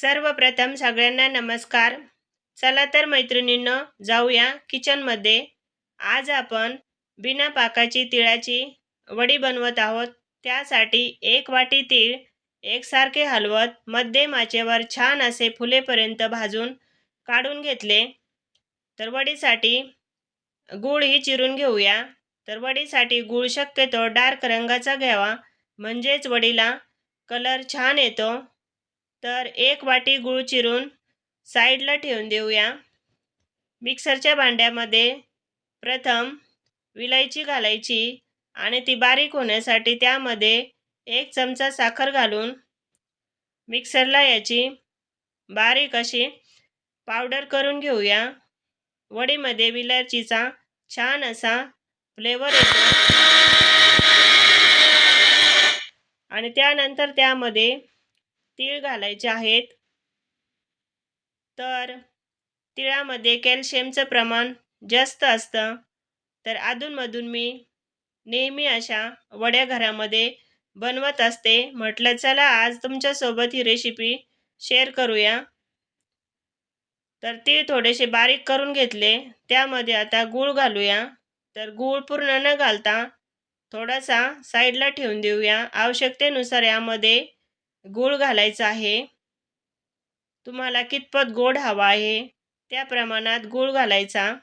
सर्वप्रथम सगळ्यांना नमस्कार. चला तर मैत्रिणींनं जाऊया किचनमध्ये आज आपण बिना पाकाची तिळाची वडी बनवत आहोत. त्यासाठी एक वाटी तीळ एकसारखे हलवत मध्ये माचेवर छान असे फुलेपर्यंत भाजून काढून घेतले. तर वडीसाठी गूळही चिरून घेऊया. तर वडीसाठी गूळ शक्यतो डार्क रंगाचा घ्यावा. म्हणजेच वडीला कलर छान येतो. तर एक वाटी गूळ चिरून साईडला ठेवून देऊया. मिक्सरच्या भांड्यामध्ये प्रथम विलायची घालायची आणि ती बारीक होण्यासाठी त्यामध्ये एक चमचा साखर घालून मिक्सरला याची बारीक अशी पावडर करून घेऊया. वडीमध्ये विलायचीचा छान असा फ्लेवर येतो. आणि त्यानंतर त्यामध्ये तीळ घालायचे आहेत. तर तिळामध्ये कॅल्शियमचं प्रमाण जास्त असतं. तर अधूनमधून मी नेहमी अशा वड्या घरामध्ये बनवत असते. म्हटलं चला आज तुमच्यासोबत ही रेसिपी शेअर करूया. तर तीळ थोडेसे बारीक करून घेतले. त्यामध्ये आता गूळ घालूया. तर गूळ पूर्ण न घालता थोडासा साईडला ठेवून देऊया. आवश्यकतेनुसार यामध्ये गूळ घालायचा आहे. तुम्हाला कितपत गोड हवा आहे त्या प्रमाणात गूळ घालायचा.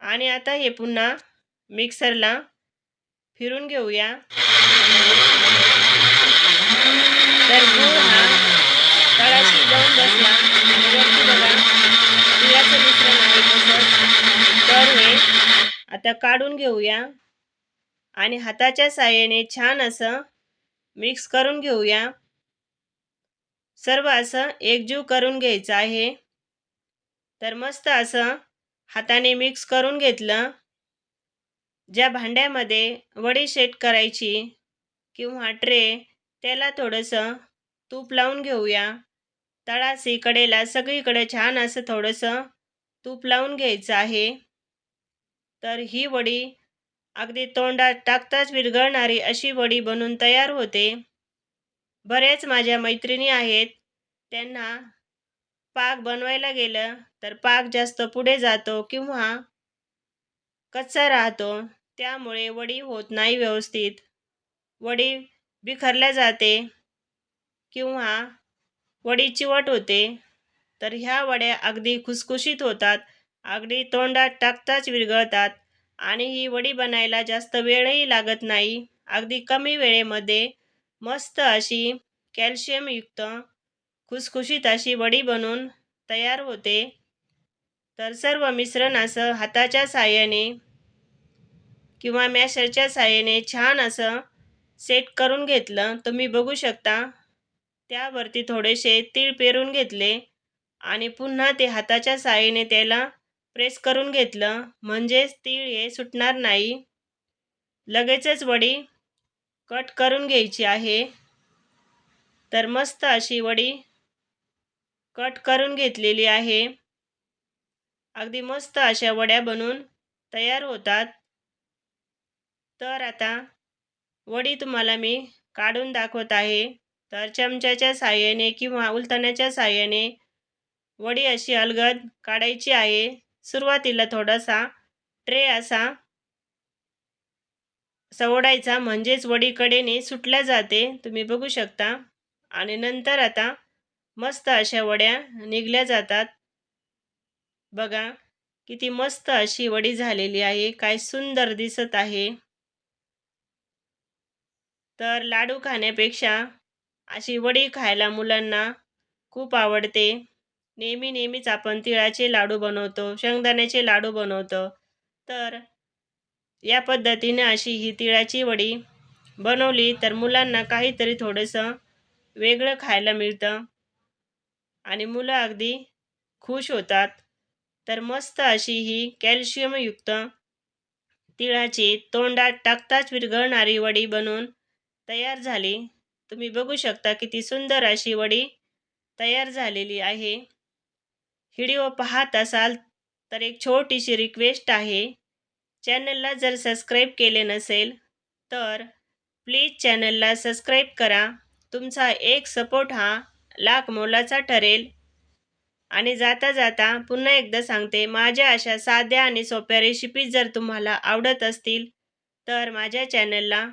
आणि आता हे पुन्हा मिक्सरला फिरून घेऊया. तर गूळ हा तळाशी जाऊन बसला. वरती बघा तिळाचं मिश्रण आहे तसंच. तर हे आता काढून घेऊया. आणि हाताच्या साह्याने छान असं मिक्स करून घेऊया. सर्व असं एकजीव करून घ्यायचं आहे. तर मस्त असं हाताने मिक्स करून घेतलं. ज्या भांड्यामध्ये वडी सेट करायची किंवा ट्रे त्याला थोडंसं तूप लावून घेऊया. तळाशी कडेला सगळीकडे छान असं थोडंसं तूप लावून घ्यायचं आहे. तर ही वडी अगदी तोंडात टाकताच विरघळणारी अशी वडी बनून तयार होते. बऱ्याच माझ्या मैत्रिणी आहेत. त्यांना पाक बनवायला गेलं तर पाक जास्त पुढे जातो किंवा कच्चा राहतो. त्यामुळे वडी होत नाही व्यवस्थित. वडी बिखरल्या जाते किंवा वडी चिवट होते. तर ह्या वड्या अगदी खुसखुशीत होतात अगदी तोंडात टाकताच विरघळतात आणि ही वडी बनायला जास्त वेळही लागत नाही. अगदी कमी वेळेमध्ये मस्त अशी कॅल्शियमयुक्त खुसखुशीत अशी वडी बनून तयार होते. तर सर्व मिश्रण असं हाताच्या साह्याने किंवा मॅशरच्या साह्याने छान असं सेट करून घेतलं. तुम्ही बघू शकता त्यावरती थोडेसे तीळ पेरून घेतले आणि पुन्हा ते हाताच्या साह्याने त्याला प्रेस करून घेतलं. म्हणजेच तीळ हे सुटणार नाही. लगेचच वडी कट करून घ्यायची आहे. तर मस्त अशी वडी कट करून घेतलेली आहे. अगदी मस्त अशा वड्या बनून तयार होतात. तर आता वडी तुम्हाला मी काढून दाखवत आहे. तर चमच्याच्या साह्याने किंवा उलथण्याच्या साह्याने वडी अशी अलगद काढायची आहे. सुरुवातीला थोडासा ट्रे असा सवडायचा म्हणजेच वडी कडेने सुटल्या जाते. तुम्ही बघू शकता. आणि नंतर आता मस्त अशा वड्या निघल्या जातात. बघा किती मस्त अशी वडी झालेली आहे. काय सुंदर दिसत आहे. तर लाडू खाण्यापेक्षा अशी वडी खायला मुलांना खूप आवडते. नेहमी नेहमीच आपण तिळाचे लाडू बनवतो शेंगदाण्याचे लाडू बनवतो. तर या पद्धतीने अशी ही तिळाची वडी बनवली तर मुलांना काहीतरी थोडंसं वेगळं खायला मिळतं. आणि मुलं अगदी खुश होतात. तर मस्त अशी ही कॅल्शियमयुक्त तिळाची तोंडात टाकताच विरघळणारी वडी बनून तयार झाली. तुम्ही बघू शकता किती सुंदर अशी वडी तयार झालेली आहे. व्हिडिओ पाहत असाल तर एक छोटीशी रिक्वेस्ट आहे. चॅनलला जर सबस्क्राईब केले नसेल तर प्लीज चॅनलला सबस्क्राईब करा. तुमचा एक सपोर्ट हा लाख मोलाचा ठरेल. आणि जाता जाता पुन्हा एकदा सांगते माझ्या अशा साध्या आणि सोप्या रेसिपीज जर तुम्हाला आवडत असतील तर माझ्या चॅनलला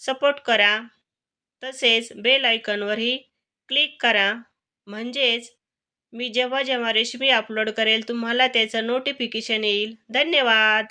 सपोर्ट करा. तसेच बेल आयकॉनवरही क्लिक करा. म्हणजेच मी जेव्हा जेव्हा रेसिपी अपलोड करेल तुम्हाला त्याचं नोटिफिकेशन येईल. धन्यवाद!